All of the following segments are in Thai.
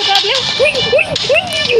จะกลับ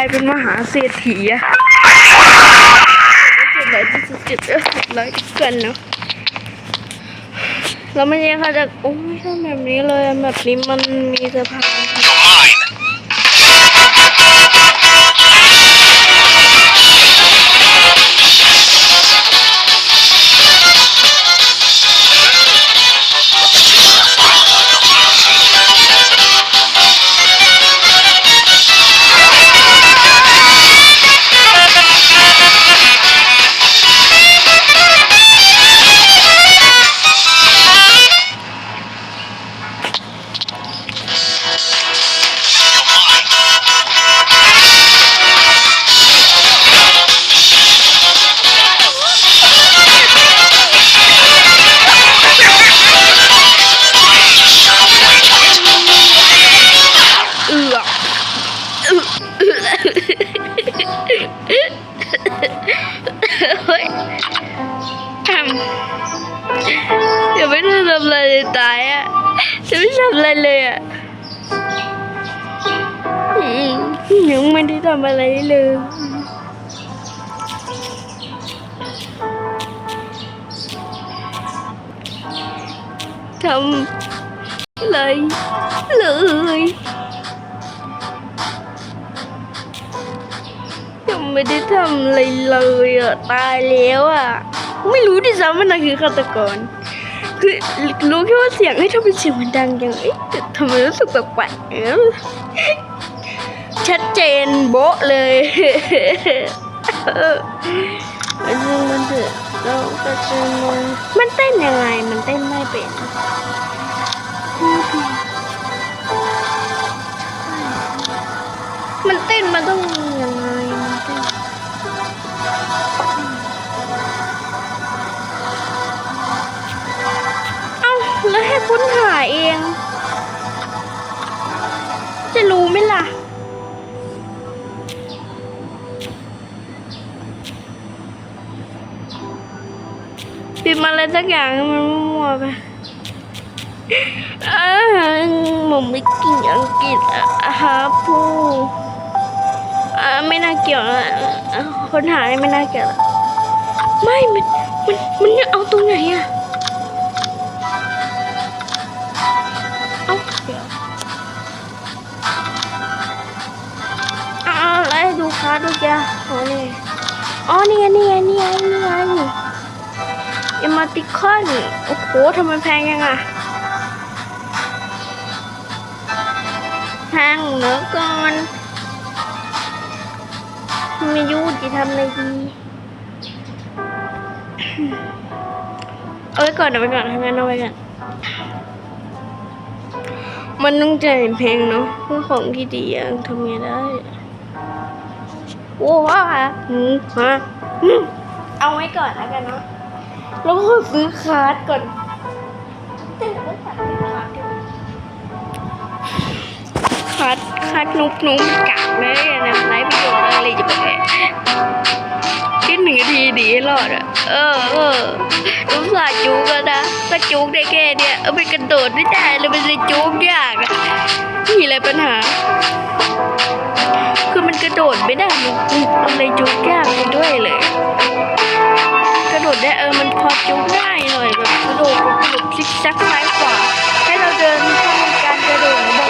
ายเป็นมหาเศรษฐีอะเจ็ดร้อยเจ็ดสิบเจ็ดเออหกร้อยเกินเนาะแล้วไม่ยังค่ะจะโอ้ยทำแบบนี้เลยแบบนี้มันมีสะพาน ยังไม่ได้ทำอะไรเลยทำอะไรเลยยังไม่ได้ทำอะไรเลยอะตายแล้วอะ ไม่รู้ดิซ้ำว่านั่นคือฆาตกรคือรู้แค่ว่าเสียงให้ทำไมเสียงมันดังอย่างเอ๊ะแต่ทำไมรู้สึกแปลกๆ ชัดเจนโบ๊ะเลยเอออันนี้มันเถอะเราก็จะมันมันเต้นยังไง มันเต้นไม่เป็นมันเต้นมันต้องยังไงมันเต้นเอ้าแล้วให้ค้นหาเอง พิมพ์อะไรสักอย่างมันมั่วไปหารผมไม่กินอังกฤษอะอาหารผู้อ่าไม่น่าเกี่ยวนะคนหาไม่น่าเกี่ยวละไม่มันมันมันจะเอาตรงไหนอะเอาเดี๋ยวเอาเอาอะไรดูคาร์ดดูจ้ะอ๋อนี่อ๋อนี่ไงนี่ไงนี่ไงนี่ไง เอมติคอน โอ้โหทำไมแพงยังอะแพงเหลือเกินไม่รู้จะทำอะไรดี เอาไว้ก่อนเอาไว้ก่อนทำงานเอาไว้ก่อนมันต้องจ่ายแพงเนาะเพื่อของที่ดีอะทำไงได้โอ้ว้าวอะอืมฮะอืมเอาไว้ก่อนแล้วกันเนาะ แล้วก็ซื้อคาร์ดก่อนแต่เราตัดเป็นคาร์ดดีกว่าคาร์ดคาร์ดนุกนุกกากเลยอะนะไร้ประโยชน์อะไรจะไปแคิดหนึ่งนาทีดีให้รอดอะ เออเออลูกสาจุกแล้วนะก็จุกได้แค่เนี่ยเอาไปกระโดดไม่ได้เลยมันเลยจุกยากอะมีอะไรปัญหา คือมันกระโดดไม่ได้มันมันเลยจุกยากไปด้วยเลย ดได้เออมันพอจุกง่ายหน่อยแบบกระโดดกระโดดซิกแซกซ้ายขวาให้เราเดินเข้าการกระโดดบอกเลยว่าหลบซิก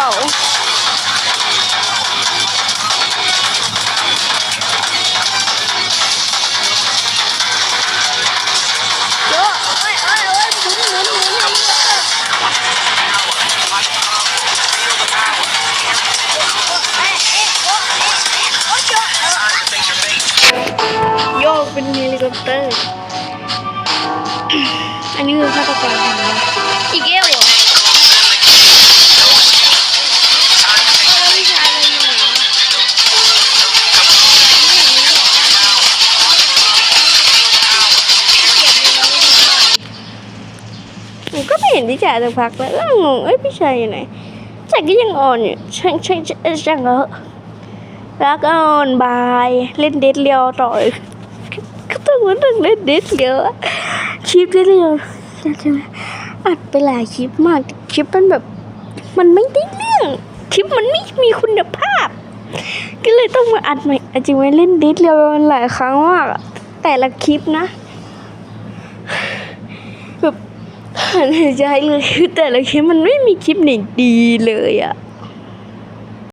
your fate. โยกเป็นเฮลิคอปเตอร์ อันนี้คือฆาตกรของเราอีกเอ วเหรอผมก็ไม่เห็นพี่จ่ายสักพักแล้วงงเอ้ยพี่ชายอยู่ไหนจ่าก็ยังอ่อนอยู่ช่างช่างช่างเหอแล้วก็อ่อนบายเล่นเด็ดเลียวต่อยก็ต้องมานั่งเล่นเด็ดเลียวอะคลิปเด็ดเลียวใช่ไหมอัดไปหลายคลิปมากคลิปมันแบบมันไม่ได้เรื่องคลิปมันไม่มีคุณภาพ ก็เลยต้องมาอัดใหม่จริงไหมเล่นเด็ดเลียวมันหลายครั้งมากอะแต่ละคลิปนะ แบบหันหายใจเลยคือแต่ละคลิปมันไม่มีคลิปไหนดีเลยอะ